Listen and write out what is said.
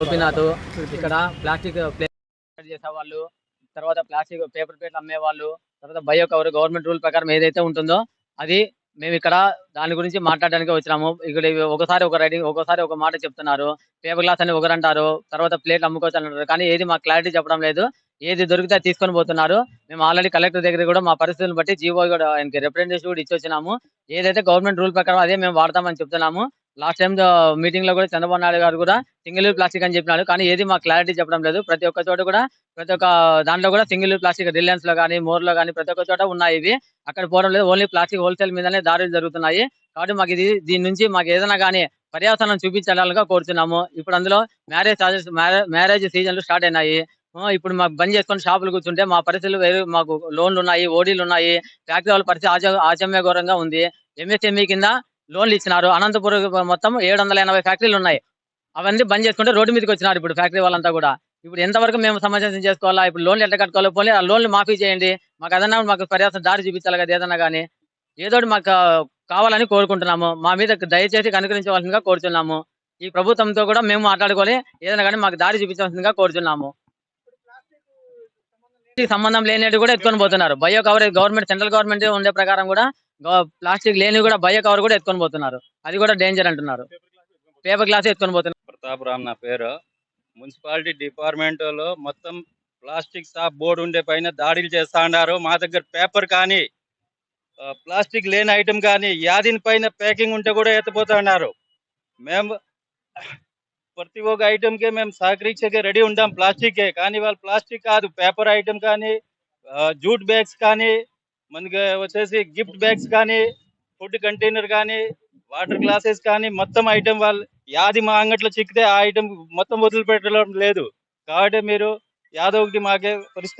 గోపీనాథ్ ఇక్కడ plastic plate చేసే వాళ్ళు తర్వాత ప్లాస్టిక్ పేపర్ ప్లేట్లు అమ్మేవాళ్ళు తర్వాత బయో కవర్ గవర్నమెంట్ రూల్ ప్రకారం ఏదైతే ఉంటుందో అది మేము ఇక్కడ దాని గురించి మాట్లాడడానికి వచ్చినాము. ఇక్కడ ఒకసారి ఒక రైడింగ్ ఒకసారి ఒక మాట చెప్తున్నారు. పేపర్ గ్లాస్ అని ఒకరు అంటారు తర్వాత ప్లేట్లు అమ్ముకోవచ్చు అంటారు కానీ ఏది మాకు క్లారిటీ చెప్పడం లేదు. ఏది దొరికితే తీసుకొని పోతున్నారు. మేము ఆల్రెడీ కలెక్టర్ దగ్గర కూడా మా పరిస్థితులను బట్టి జీవో కూడా ఆయనకి రిప్రజెంటేషన్ కూడా ఇచ్చి వచ్చినాము. ఏదైతే గవర్నమెంట్ రూల్ ప్రకారం అదే మేము వాడతామని చెప్తున్నాము. లాస్ట్ టైం మీటింగ్లో కూడా చంద్రబాబు నాయుడు గారు కూడా సింగిల్ ప్లాస్టిక్ అని చెప్పినాడు. కానీ ఏది మాకు క్లారిటీ చెప్పడం లేదు. ప్రతి ఒక్క చోట కూడా ప్రతి ఒక్క దాంట్లో కూడా సింగిల్ ప్లాస్టిక్ రిలయన్స్లో కానీ మోర్లో కానీ ప్రతి ఒక్క చోట ఉన్నాయి ఇవి. అక్కడ పోవడం లేదు. ఓన్లీ ప్లాస్టిక్ హోల్సేల్ మీదనే దారులు జరుగుతున్నాయి. కాబట్టి మాకు ఇది దీని నుంచి మాకు ఏదైనా కానీ పర్యావరణం చూపించాలని కోరుతున్నాము. ఇప్పుడు అందులో మ్యారేజ్ మ్యారేజ్ సీజన్లు స్టార్ట్ అయినాయి. ఇప్పుడు మాకు బంద్ చేసుకొని షాపులు కూర్చుంటే మా పరిస్థితులు వేరు. మాకు లోన్లు ఉన్నాయి ఓడీలు ఉన్నాయి. ఫ్యాక్టరీ వాళ్ళ పరిస్థితి ఆచ ఆచమ్య ఘోరంగా ఉంది ఎంఎస్ఎంఈ కింద లోన్లు ఇచ్చినారు. అనంతపురం మొత్తం ఏడు వందల ఎనభై ఫ్యాక్టరీలు ఉన్నాయి. అవన్నీ బంద్ చేసుకుంటే రోడ్డు మీదకి వచ్చినారు ఇప్పుడు ఫ్యాక్టరీ వాళ్ళంతా కూడా. ఇప్పుడు ఎంతవరకు మేము సమాచారం చేసుకోవాలా? ఇప్పుడు లోన్లు ఎట్లా కట్టుకోవాలి పోనీ ఆ లోన్లు మాఫీ చేయండి. మాకు ఏదన్నా మాకు పర్యాసం దారి చూపించాలి కదా ఏదన్నా కానీ. ఏదో ఒకటి మాకు కావాలని కోరుకుంటున్నాము. మా మీద దయచేసి కనుకరించవలసిందిగా కోరుతున్నాము ఈ ప్రభుత్వంతో కూడా మేము మాట్లాడుకోవాలి ఏదైనా కానీ మాకు దారి చూపించవలసిందిగా కోరుతున్నాము సంబంధం లేనివి కూడా ఎత్తుకొని పోతున్నారు. Bio cover government central government ఉండే ప్రకారం కూడా ప్లాస్టిక్ లేని కూడా బయో కవర్ కూడా ఎత్తుకొని పోతున్నారు. అది కూడా డేంజర్ అంటున్నారు. పేపర్ గ్లాస్ ఎత్తుకొని పోతున్నారు. ప్రతాపరామ్ నా పేరు. మున్సిపాలిటీ డిపార్ట్మెంట్లో మొత్తం ప్లాస్టిక్ స్టాప్ బోర్డు ఉండే పైన దాడులు చేస్తా ఉన్నారు మా దగ్గర పేపర్ కానీ ప్లాస్టిక్ లేని ఐటమ్ కానీ యాదిని పైన ప్యాకింగ్ ఉంటే కూడా ఎత్తిపోతా ఉన్నారు మేము ప్రతి ఒక్క ఐటెంకే కి మేము సహకరించే రెడీ ఉంటాం ప్లాస్టిక్. కానీ వాళ్ళు ప్లాస్టిక్ కాదు. పేపర్ ఐటమ్ కానీ జూట్ బ్యాగ్స్ కానీ మనకి వచ్చేసి గిఫ్ట్ బ్యాగ్స్ కానీ ఫుడ్ కంటైనర్ కానీ వాటర్ గ్లాసెస్ కానీ మొత్తం ఐటమ్ వాళ్ళు యాది మా అంగట్లో చిక్కితే ఆ ఐటమ్ మొత్తం వదిలిపెట్టడం లేదు. కాబట్టి మీరు యాదో ఒకటి మాకే పరిష్కారం